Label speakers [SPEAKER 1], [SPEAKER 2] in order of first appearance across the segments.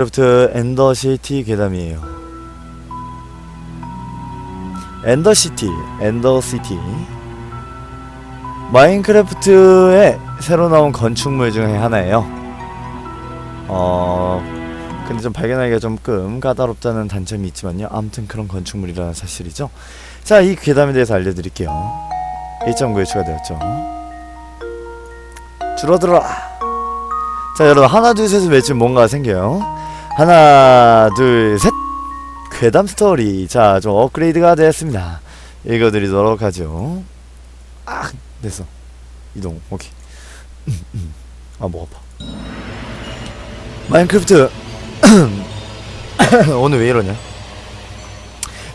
[SPEAKER 1] 마인크래프트 엔더시티 괴담이에요. 엔더시티, 엔더시티. 마인크래프트의 새로 나온 건축물 중에 하나예요. 어, 근데 좀 발견하기가 조금 까다롭다는 단점이 있지만요. 아무튼 그런 건축물이라는 사실이죠. 자, 이 괴담에 대해서 알려드릴게요. 1.9에 추가되었죠. 줄어들어라. 자, 여러분 하나 둘 셋을 외치면 뭔가 생겨요. 하나 둘 셋. 괴담 스토리. 자, 좀 업그레이드가 되었습니다. 읽어드리도록 하죠. 아, 됐어. 이동. 오케이. 아, 목 아파. 마인크래프트. 오늘 왜 이러냐?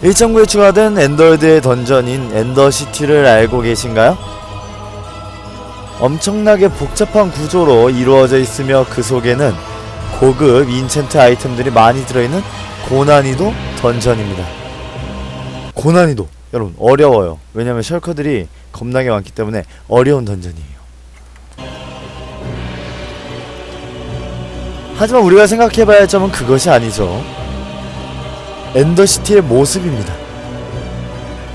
[SPEAKER 1] 1.9에 추가된 엔더월드의 던전인 엔더시티를 알고 계신가요? 엄청나게 복잡한 구조로 이루어져 있으며 그 속에는 고급 인챈트 아이템들이 많이 들어있는 고난이도 던전입니다. 고난이도 여러분 어려워요. 왜냐면 셜커들이 겁나게 많기 때문에 어려운 던전이에요. 하지만 우리가 생각해봐야 할 점은 그것이 아니죠. 엔더시티의 모습입니다.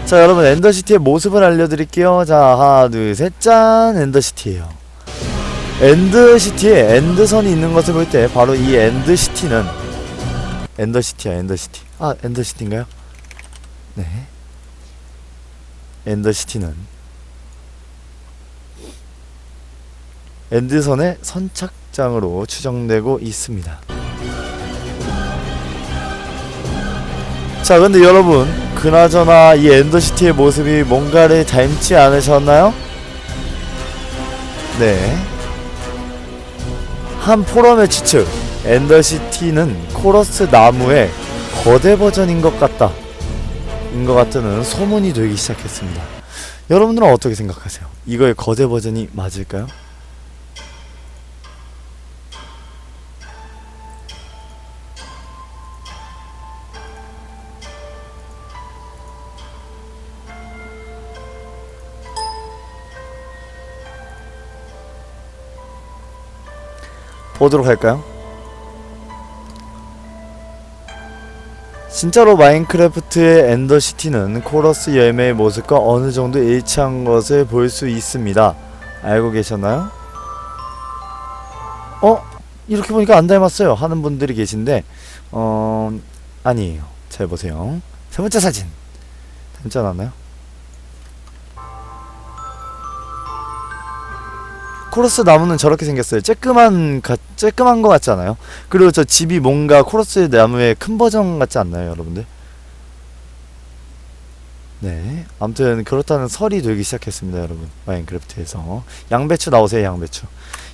[SPEAKER 1] 자 여러분 엔더시티의 모습을 알려드릴게요. 자 하나 둘 셋 짠 엔더시티예요. 엔드시티에 엔드선이 있는 것을 볼 때 바로 이 엔드시티는 엔더시티야 엔더시티 아 엔더시티인가요? 네 엔더시티는 엔드선의 선착장으로 추정되고 있습니다 자 근데 여러분 그나저나 이 엔더시티의 모습이 뭔가를 닮지 않으셨나요? 네 한 포럼의 추측 엔더시티는 코러스 나무의 거대 버전인 것 같다 인 것 같다는 소문이 되기 시작했습니다 여러분들은 어떻게 생각하세요? 이거의 거대 버전이 맞을까요? 보도록 할까요? 진짜로 마인크래프트의 엔더시티는 코러스 열매의 모습과 어느 정도 일치한 것을 볼 수 있습니다. 알고 계셨나요? 어? 이렇게 보니까 안 닮았어요. 하는 분들이 계신데, 어, 아니에요. 잘 보세요. 세 번째 사진. 닮지 않았나요? 코러스 나무는 저렇게 생겼어요. 쬐끄만 가, 쬐끄만 거 같지 않아요? 그리고 저 집이 뭔가 코러스 나무의 큰 버전 같지 않나요, 여러분들? 네, 아무튼 그렇다는 설이 되기 시작했습니다, 여러분. 마인크래프트에서 양배추 나오세요, 양배추.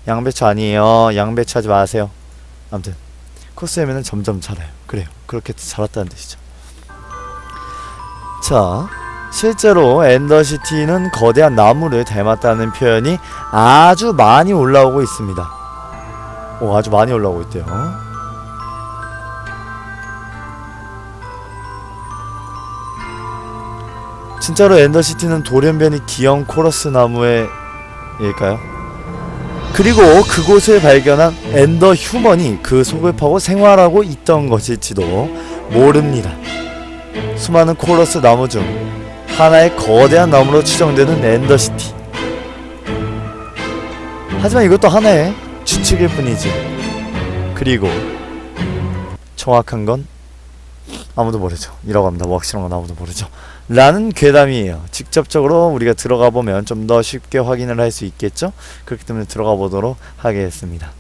[SPEAKER 1] 양배추 아니에요. 양배추 하지 마세요. 아무튼 열매는 점점 자라요. 그래요. 그렇게 자랐다는 뜻이죠. 자, 실제로 엔더시티는 거대한 나무를 닮았다는 표현이 아주 많이 올라오고 있습니다. 오, 아주 많이 올라오고 있대요. 진짜로 엔더시티는 돌연변이 기형 코러스 나무의 일까요? 그리고 그곳을 발견한 엔더 휴먼이 그 속을 파고 생활하고 있던 것일지도 모릅니다. 수많은 코러스 나무 중 하나의 거대한 나무로 추정되는 엔더시티. 하지만 이것도 하나의 추측일 뿐이지. 그리고 정확한 건 아무도 모르죠. 이라고 합니다. 뭐 확실한 건 아무도 모르죠. 라는 괴담이에요. 직접적으로 우리가 들어가 보면 좀 더 쉽게 확인을 할 수 있겠죠. 그렇기 때문에 들어가 보도록 하겠습니다.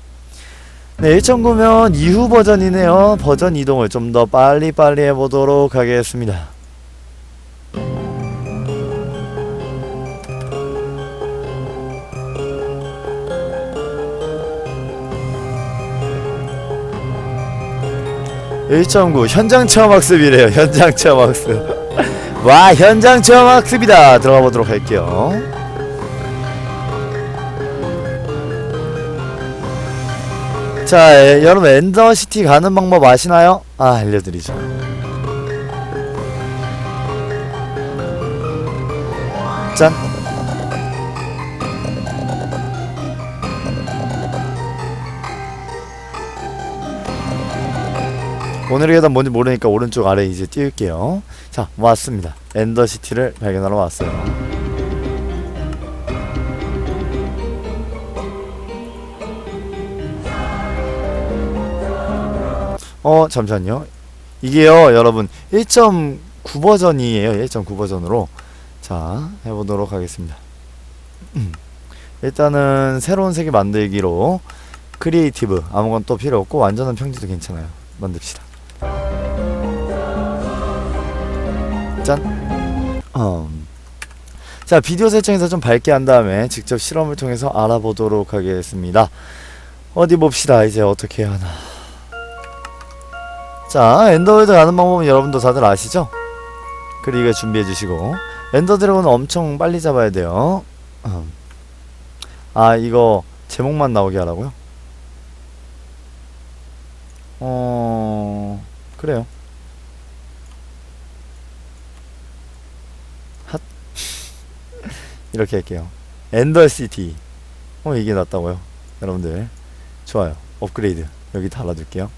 [SPEAKER 1] 네, 1.9면 이후 버전이네요. 버전 이동을 좀 더 빨리 빨리 해보도록 하겠습니다. (1.9) 현장 체험 학습이래요. 현장 체험 학습. 와 현장 체험 학습이다. 들어가 보도록 할게요. 자 에, 여러분 엔더시티 가는 방법 아시나요? 아 알려드리죠 오늘의 계단 뭔지 모르니까 오른쪽 아래 이제 띄울게요. 자, 왔습니다. 엔더시티를 발견하러 왔어요. 어, 잠시만요. 이게요, 여러분. 1.9 버전이에요. 1.9 버전으로. 자, 해보도록 하겠습니다. 음. 일단은 새로운 세계 만들기로 크리에이티브 아무건 또 필요 없고 완전한 평지도 괜찮아요. 만듭시다. 짠. 음. 자 비디오 설정에서 좀 밝게 한 다음에 직접 실험을 통해서 알아보도록 하겠습니다. 어디 봅시다. 이제 어떻게 하나. 자 엔더월드 가는 방법은 여러분도 다들 아시죠? 그리고 준비해 주시고 엔더 드래곤은 엄청 빨리 잡아야 돼요. 음. 아 이거 제목만 나오게 하라고요? 어 그래요. 이렇게 할게요. 엔더시티. 어 이게 낫다고요, 여러분들. 좋아요. 업그레이드 여기 달아둘게요.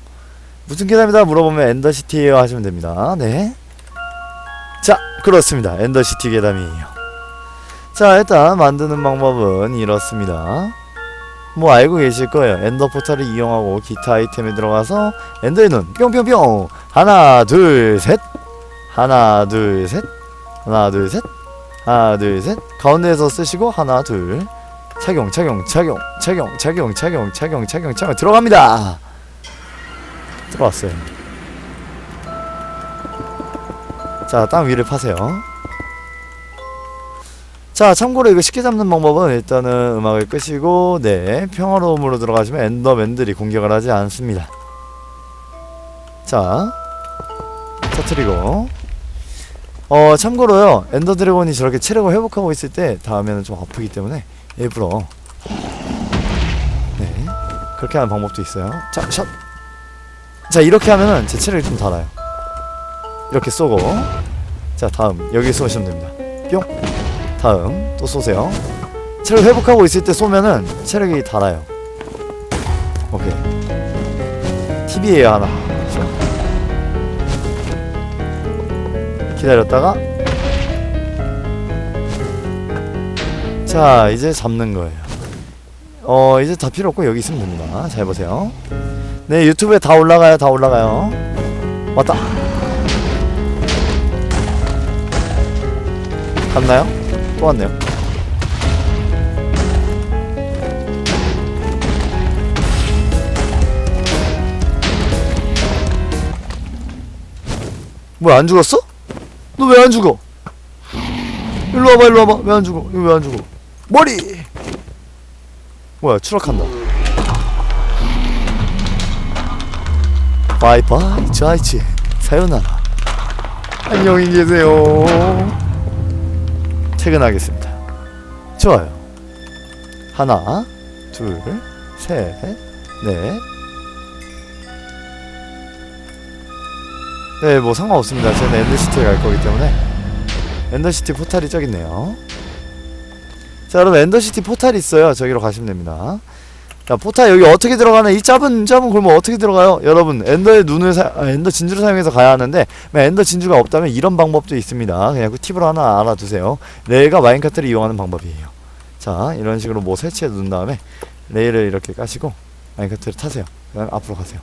[SPEAKER 1] 무슨 계단이다 물어보면 엔더시티에요 하시면 됩니다. 네. 자 그렇습니다. 엔더시티 계담이에요. 자 일단 만드는 방법은 이렇습니다 뭐 알고 계실 거예요 엔더 포탈을 이용하고 기타 아이템에 들어가서 엔더의 눈 뿅뿅뿅 하나 둘 셋 하나 둘 셋 하나 둘 셋 하나 둘 셋. 가운데에서 쓰시고 하나 둘. 착용 착용 착용 착용 착용 착용 착용 착용 착용. 들어갑니다. 들어왔어요. 자 땅 위를 파세요. 자 참고로 이거 쉽게 잡는 방법은 일단은 음악을 끄시고 네 평화로움으로 들어가시면 엔더맨들이 공격을 하지 않습니다. 자 터트리고 어 참고로요 엔더 드래곤이 저렇게 체력을 회복하고 있을 때 다음에는 좀 아프기 때문에 일부러. 네 그렇게 하는 방법도 있어요. 자 샷 자 이렇게 하면은 제 체력이 좀 달아요. 이렇게 쏘고. 자 다음. 여기 쏘시면 됩니다. 뿅! 다음. 또 쏘세요. 체력 회복하고 있을 때 쏘면은 체력이 달아요. 오케이. TV에요 하나 기다렸다가 자 이제 잡는 거예요 어 이제 다 필요 없고 여기 있으면 됩니다 잘 보세요 네 유튜브에 다 올라가요 다 올라가요 왔다 갔나요? 또 왔네요. 뭐야 안 죽었어? 너 왜 안 죽어? 일로 와봐 일로 와봐 왜 안 죽어? 이거 왜 안 죽어? 머리! 뭐야 추락한다. 바이바이 자이치 사요나라 안녕히 계세요. 퇴근하겠습니다. 좋아요. 하나, 둘, 셋, 넷. 네, 뭐 상관없습니다. 저는 엔더시티에 갈 거기 때문에 엔더시티 포탈이 저기 있네요. 자, 여러분 엔더시티 포탈이 있어요. 저기로 가시면 됩니다. 자, 포탈 여기 어떻게 들어가나 이 짧은 짧은 골목 어떻게 들어가요? 여러분 엔더의 눈을 사, 아, 엔더 진주를 사용해서 가야 하는데 엔더 진주가 없다면 이런 방법도 있습니다. 그냥 그 팁을 하나 알아두세요. 레일과 마인카트를 이용하는 방법이에요. 자, 이런 식으로 뭐 설치해 둔 다음에 레일을 이렇게 까시고 마인카트를 타세요. 그다음 앞으로 가세요.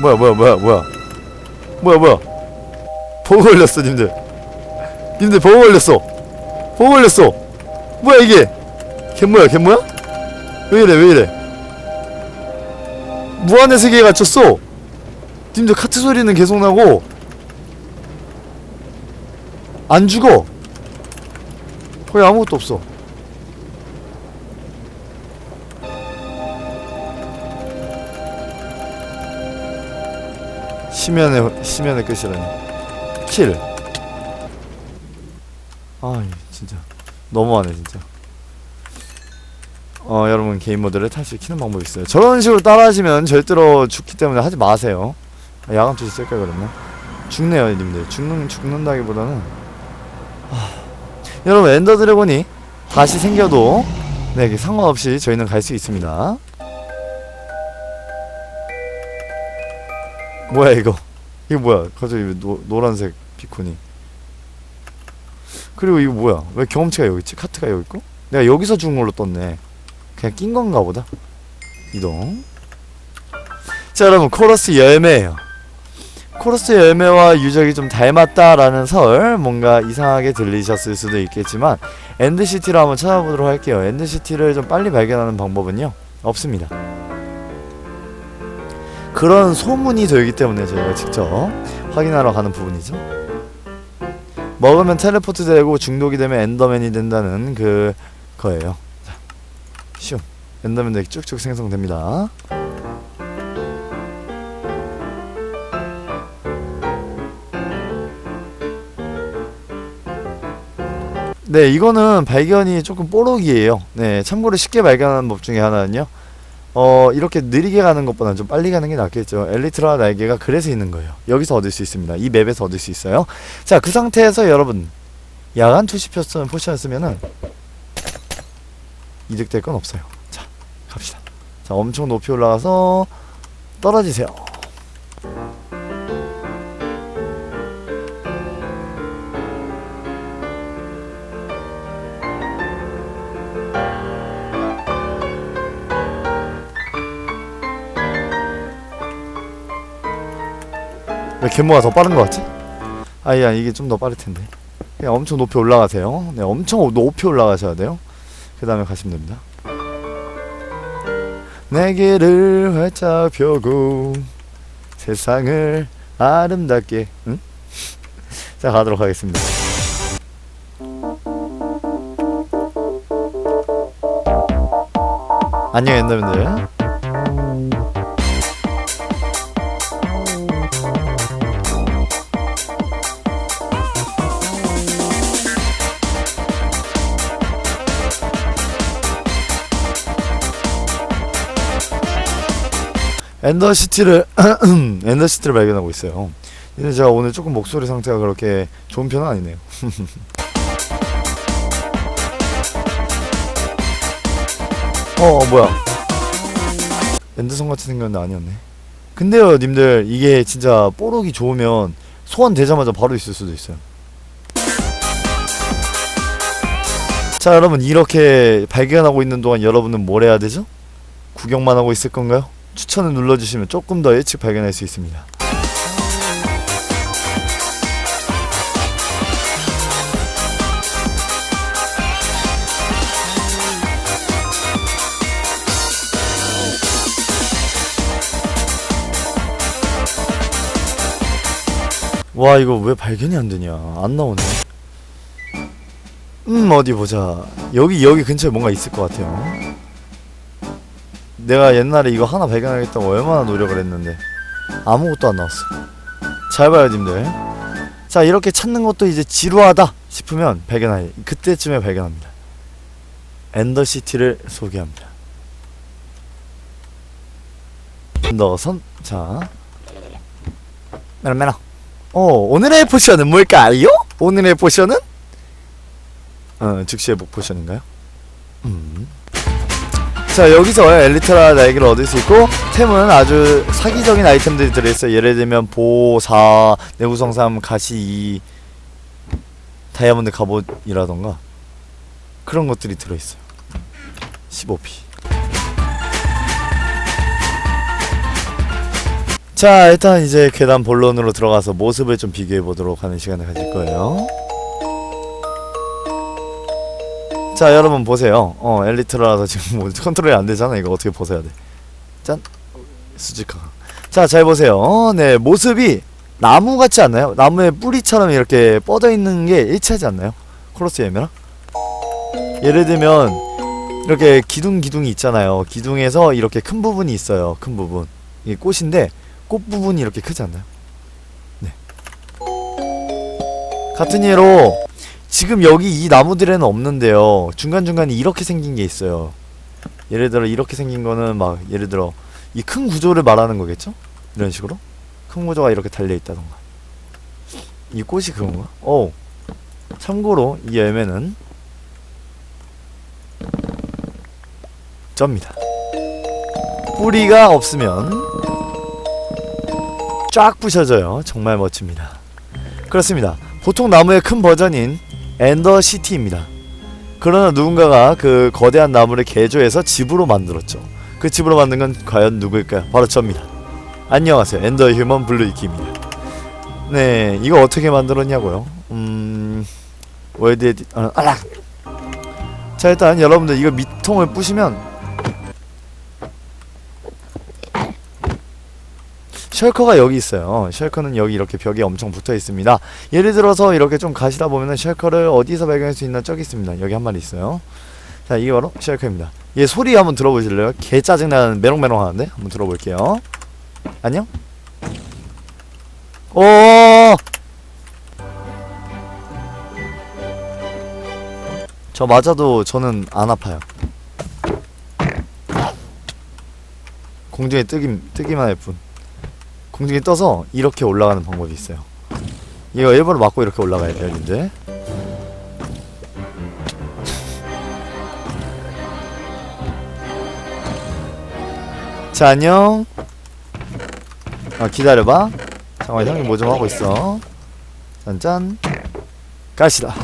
[SPEAKER 1] 뭐야 뭐야 뭐야 뭐야? 뭐야 뭐야? 버그 걸렸어 님들. 님들 버그 걸렸어. 버그 걸렸어. 뭐야 이게? 갯모야 갯모야? 왜 이래 왜 이래? 무한의 세계에 갇혔어? 님들 카트 소리는 계속 나고. 안 죽어. 거기 아무것도 없어 심연의 심연의 끝이라니 킬. 아 진짜 너무하네 진짜. 어 여러분 게임 모드를 탈수 키는 방법이 있어요. 저런 식으로 따라하시면 절대로 죽기 때문에 하지 마세요. 아, 야간 투시 쓸까 그러면 죽네요 님들. 죽는 죽는다기보다는 아, 여러분 엔더 드래곤이 다시 생겨도 네 상관없이 저희는 갈 수 있습니다 뭐야 이거? 이거 뭐야? 갑자기 노, 노란색 비콘이 그리고 이거 뭐야? 왜 경험치가 여기 있지? 카트가 여기 있고? 내가 여기서 죽은 걸로 떴네. 그냥 낀 건가 보다. 이동. 자 여러분 코러스 열매예요. 코러스 열매와 유적이 좀 닮았다라는 설 뭔가 이상하게 들리셨을 수도 있겠지만 엔드시티를 한번 찾아보도록 할게요. 엔드시티를 좀 빨리 발견하는 방법은요 없습니다 그런 소문이 돌기 때문에 저희가 직접 확인하러 가는 부분이죠 먹으면 텔레포트 되고 중독이 되면 엔더맨이 된다는 그 거예요 자, 쉬움 엔더맨들이 쭉쭉 생성됩니다 네, 이거는 발견이 조금 뽀록이에요. 네, 참고로 쉽게 발견하는 법 중에 하나는요. 어, 이렇게 느리게 가는 것보다는 좀 빨리 가는 게 낫겠죠. 엘리트라 날개가 그래서 있는 거예요. 여기서 얻을 수 있습니다. 이 맵에서 얻을 수 있어요. 자, 그 상태에서 여러분 야간 투시 표현 포션 쓰면은 이득될 건 없어요. 자, 갑시다. 자, 엄청 높이 올라가서 떨어지세요. 왜 갯모가 더 빠른 것 같지? 아야 이게 좀 더 빠를 텐데. 그냥 엄청 높이 올라가세요. 네, 엄청 높이 올라가셔야 돼요. 그 다음에 가시면 됩니다. 내 길을 활짝 펴고 세상을 아름답게 응? 자 가도록 하겠습니다. 안녕 엔더맨들. 엔더시티를 엔더시티를 발견하고 있어요. 근데 제가 오늘 조금 목소리 상태가 그렇게 좋은 편은 아니네요. 어, 어 뭐야? 엔더성 같이 생겼는데 아니었네. 근데요, 님들 이게 진짜 뽀록이 좋으면 소환 되자마자 바로 있을 수도 있어요. 자, 여러분 이렇게 발견하고 있는 동안 여러분은 뭘 해야 되죠? 구경만 하고 있을 건가요? 추천을 눌러주시면 조금 더 일찍 발견할 수 있습니다. 와 이거 왜 발견이 안 되냐? 안 나오네. 음 어디 보자. 여기 여기 근처에 뭔가 있을 것 같아요 내가 옛날에 이거 하나 발견하겠다고 얼마나 노력을 했는데 아무것도 안 나왔어. 잘 봐요 님들. 자 이렇게 찾는 것도 이제 지루하다 싶으면 발견할 그때쯤에 발견합니다. 엔더시티를 소개합니다. 엔더선 자. 메롱메롱 어 오늘의 포션은 뭘까요? 오늘의 포션은? 어 즉시 회복 포션인가요? 음 자 여기서 엘리트라 날개를 얻을 수 있고 템은 아주 사기적인 아이템들이 들어있어요. 예를 들면 보사 내구성삼 가시 2 다이아몬드 갑옷이라던가 그런 것들이 들어있어요. 15p 자 일단 이제 계단 본론으로 들어가서 모습을 좀 비교해 보도록 하는 시간을 가질 거예요 자 여러분 보세요. 어 엘리트라서 지금 뭐 컨트롤이 안 되잖아. 이거 어떻게 벗어야 돼짠. 수직화. 자잘 보세요. 어, 네 모습이 나무 같지 않나요? 나무의 뿌리처럼 이렇게 뻗어 있는 게 일치하지 않나요? 코러스 예매라? 예를 들면 이렇게 기둥 기둥이 있잖아요. 기둥에서 이렇게 큰 부분이 있어요. 큰 부분. 이게 꽃인데 꽃 부분이 이렇게 크지 않나요? 네. 같은 예로 지금 여기 이 나무들에는 없는데요. 중간중간에 이렇게 생긴 게 있어요. 예를 들어 이렇게 생긴 거는 막 예를 들어 이 큰 구조를 말하는 거겠죠? 이런 식으로 큰 구조가 이렇게 달려 있다던가 이 꽃이 그건가? 어 참고로 이 열매는 쩝니다. 뿌리가 없으면 쫙 부셔져요. 정말 멋집니다. 그렇습니다. 보통 나무의 큰 버전인 엔더 시티입니다. 그러나 누군가가 그 거대한 나무를 개조해서 집으로 만들었죠. 그 집으로 만든 건 과연 누구일까요? 바로 저입니다. 안녕하세요. 엔더 휴먼 블루이키입니다. 네, 이거 어떻게 만들었냐고요? 음, 월드 에디, 아, 아, 자 일단 여러분들 이거 밑통을 부시면 셜커가 여기 있어요. 셜커는 여기 이렇게 벽에 엄청 붙어 있습니다. 예를 들어서 이렇게 좀 가시다 보면은 셜커를 어디서 발견할 수 있나 저기 있습니다. 여기 한 마리 있어요. 자 이게 바로 셜커입니다. 얘 소리 한번 들어보실래요? 개 짜증나는 메롱메롱 하는데 한번 들어볼게요. 안녕. 오. 저 맞아도 저는 안 아파요. 공중에 뜨기 뜨기만 할 뿐. 공중에 떠서 이렇게 올라가는 방법이 있어요. 이거 일부러 맞고 이렇게 올라가야 돼요, 근데. 자, 안녕. 아, 기다려봐. 잠깐만, 형이 뭐좀 하고 있어. 짠짠. 가시다.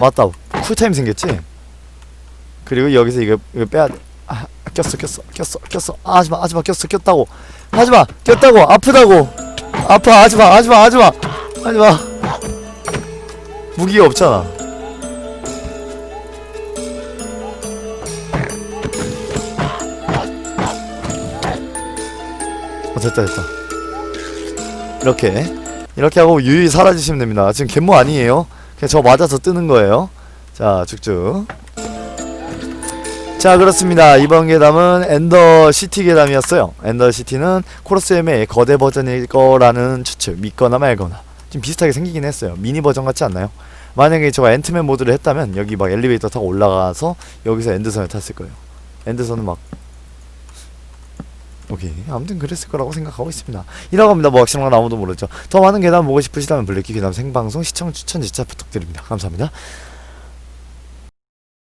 [SPEAKER 1] 맞다. 쿨타임 생겼지? 그리고 여기서 이거, 이거 빼야 돼. 아, 꼈어, 꼈어, 꼈어, 꼈어. 아, 하지마, 하지마, 꼈어, 꼈다고. 하지마, 꼈다고. 아프다고. 아파, 하지마, 하지마, 하지마. 하지마. 무기가 없잖아. 어, 됐다, 됐다. 이렇게. 이렇게 하고 유유히 사라지시면 됩니다. 지금 갯모 아니에요. 그냥 저 맞아서 뜨는 거예요. 자, 쭉쭉. 자 그렇습니다. 이번 괴담은 엔더시티 괴담이었어요. 엔더시티는 코러스M의 거대 버전일 거라는 추측 믿거나 말거나. 좀 비슷하게 생기긴 했어요. 미니 버전 같지 않나요? 만약에 제가 앤트맨 모드를 했다면 여기 막 엘리베이터 타고 올라가서 여기서 엔드선을 탔을 거예요. 엔드선은 막 오케이. 아무튼 그랬을 거라고 생각하고 있습니다. 이라고 합니다. 뭐 확실한 건 아무도 모르죠. 더 많은 괴담 보고 싶으시다면 블랙키 괴담 생방송 시청 추천 진짜 부탁드립니다. 감사합니다